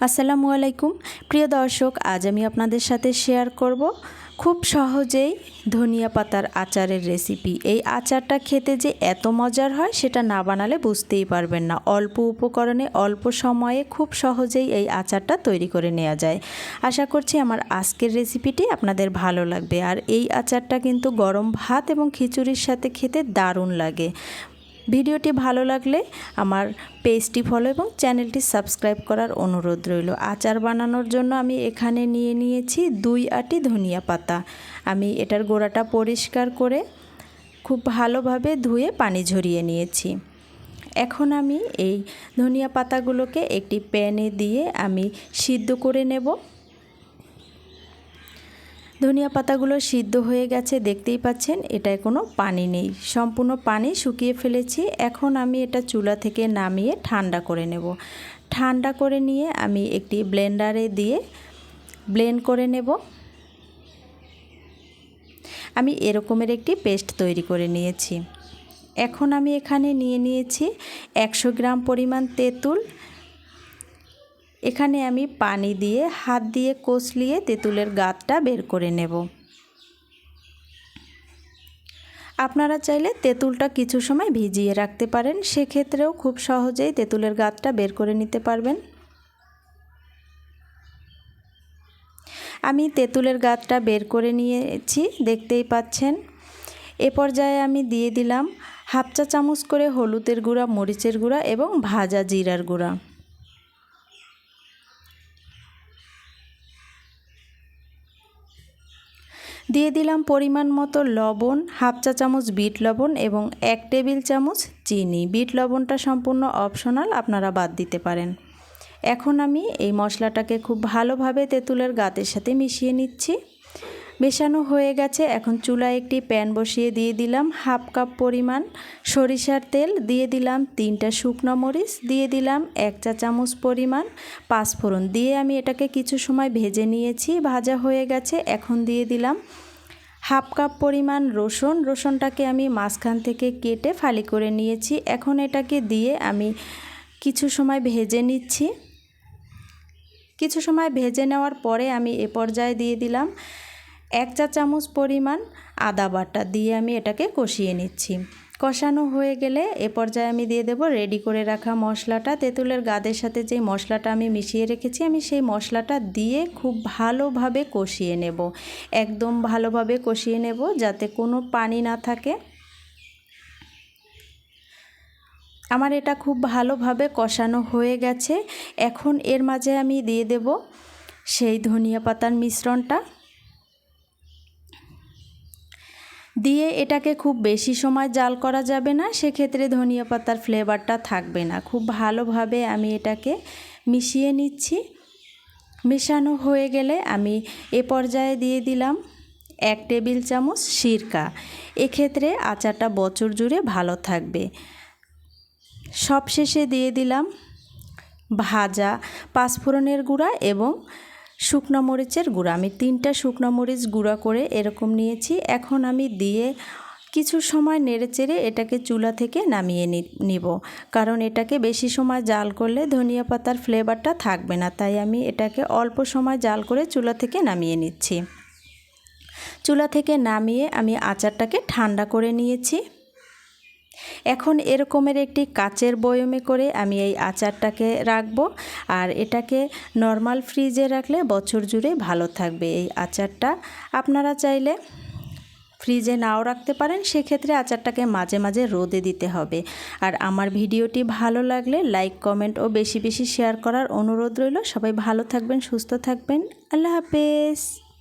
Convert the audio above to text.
আসসালামু আলাইকুম। প্রিয় দর্শক, আজ আমি আপনাদের সাথে শেয়ার করব খুব সহজেই ধনিয়া পাতার আচারের রেসিপি এই আচারটা খেতে যে এত মজার হয়, সেটা না বানালে বুঝতেই পারবেন না। অল্প উপকরণে, অল্প সময়ে খুব সহজেই এই আচারটা তৈরি করে নেওয়া যায়। আশা করছি আমার আজকের রেসিপিটি আপনাদের ভালো লাগবে। আর এই আচারটা কিন্তু গরম ভাত এবং খিচুড়ির সাথে খেতে দারুণ লাগে। ভিডিওটি ভালো লাগলে আমার পেজটি ফলো এবং চ্যানেলটি সাবস্ক্রাইব করার অনুরোধ রইল। আচার বানানোর জন্য আমি এখানে নিয়ে নিয়েছি দুই আটি ধনিয়া পাতা। আমি এটার গোড়াটা পরিষ্কার করে খুব ভালোভাবে ধুয়ে পানি ঝরিয়ে নিয়েছি। এখন আমি এই ধনিয়া পাতাগুলোকে একটি প্যানে দিয়ে আমি সিদ্ধ করে নেব। ধনিয়া পাতাগুলো সিদ্ধ হয়ে গেছে, দেখতেই পাচ্ছেন, এটায় কোনো পানি নেই। সম্পূর্ণ পানি শুকিয়ে ফেলেছি। এখন আমি এটা চুলা থেকে নামিয়ে ঠান্ডা করে নেব। ঠান্ডা করে নিয়ে আমি একটি ব্লেন্ডারে দিয়ে ব্লেন্ড করে নেব। আমি এরকমের একটি পেস্ট তৈরি করে নিয়েছি। এখন আমি এখানে নিয়ে নিয়েছি একশো গ্রাম পরিমাণ তেঁতুল এখানে আমি পানি দিয়ে, হাত দিয়ে কষলিয়ে তেঁতুলের গাতটা বের করে নেব। আপনারা চাইলে তেঁতুলটা কিছু সময় ভিজিয়ে রাখতে পারেন, সেক্ষেত্রেও খুব সহজেই তেঁতুলের গাতটা বের করে নিতে পারবেন। আমি তেঁতুলের গাতটা বের করে নিয়েছি, দেখতেই পাচ্ছেন। এ পর্যায়ে আমি দিয়ে দিলাম হাফ চা চামচ করে হলুদের গুঁড়া, মরিচের গুঁড়া এবং ভাজা জিরার গুঁড়া। দিয়ে দিলাম পরিমাণ মতো লবণ, হাফ চা চামচ বিট লবণ এবং এক টেবিল চামচ চিনি। বিট লবণটা সম্পূর্ণ অপশনাল, আপনারা বাদ দিতে পারেন। এখন আমি এই মশলাটাকে খুব ভালোভাবে তেঁতুলের গাতের সাথে মিশিয়ে নিচ্ছি। মেশানো হয়ে গেছে। এখন চুলায় একটি প্যান বসিয়ে দিয়ে দিলাম হাফ কাপ পরিমাণ সরিষার তেল, দিয়ে দিলাম তিনটা শুকনো মরিচ, দিয়ে দিলাম এক চা চামচ পরিমাণ পাঁচফোড়ন। দিয়ে আমি এটাকে কিছু সময় ভেজে নিয়েছি, ভাজা হয়ে গেছে। এখন দিয়ে দিলাম হাফ কাপ পরিমাণ রসুন। রসুনটাকে আমি মাঝখান থেকে কেটে ফালি করে নিয়েছি। এখন এটাকে দিয়ে আমি কিছু সময় ভেজে নিচ্ছি। কিছু সময় ভেজে নেওয়ার পরে আমি এ পর্যায়ে দিয়ে দিলাম এক চা চামচ পরিমাণ আদা বাটা দিয়ে আমি এটাকে কষিয়ে নিচ্ছি। কষানো হয়ে গেলে এ পর্যায়ে আমি দিয়ে দেব রেডি করে রাখা মশলাটা। তেঁতুলের গাদের সাথে যে মশলাটা আমি মিশিয়ে রেখেছি, আমি সেই মশলাটা দিয়ে খুব ভালোভাবে কষিয়ে নেব। একদম ভালোভাবে কষিয়ে নেব যাতে কোনো পানি না থাকে। আমার এটা খুব ভালোভাবে কষানো হয়ে গেছে। এখন এর মাঝে আমি দিয়ে দেব সেই ধনিয়া পাতার মিশ্রণটা। দিয়ে এটাকে খুব বেশি সময় জাল করা যাবে না, সেক্ষেত্রে ধনিয়া পাতার ফ্লেভারটা থাকবে না। খুব ভালোভাবে আমি এটাকে মিশিয়ে নিচ্ছি। মেশানো হয়ে গেলে আমি এ পর্যায়ে দিয়ে দিলাম এক টেবিল চামচ সিরকা। এক্ষেত্রে আচারটা বছর জুড়ে ভালো থাকবে। সবশেষে দিয়ে দিলাম ভাজা পাঁচফোড়নের গুঁড়া এবং শুকনো মরিচের গুঁড়া। আমি তিনটা শুকনো মরিচ গুঁড়া করে এরকম নিয়েছি। এখন আমি দিয়ে কিছু সময় নেড়ে চেড়ে এটাকে চুলা থেকে নামিয়ে নিব। কারণ এটাকে বেশি সময় জাল করলে ধনিয়া পাতার ফ্লেভারটা থাকবে না। তাই আমি এটাকে অল্প সময় জাল করে চুলা থেকে নামিয়ে নিচ্ছি। চুলা থেকে নামিয়ে আমি আচারটাকে ঠান্ডা করে নিয়েছি। এখন এরকমের একটি কাচের বয়মে করে আমি এই আচারটাকে রাখব। আর এটাকে নর্মাল ফ্রিজে রাখলে বছর জুড়ে ভালো থাকবে এই আচারটা। আপনারা চাইলে ফ্রিজে নাও রাখতে পারেন, সেক্ষেত্রে আচারটাকে মাঝে মাঝে রোদে দিতে হবে। আর আমার ভিডিওটি ভালো লাগলে লাইক কমেন্ট ও বেশি বেশি শেয়ার করার অনুরোধ রইল। সবাই ভালো থাকবেন, সুস্থ থাকবেন। আল্লাহ হাফেজ।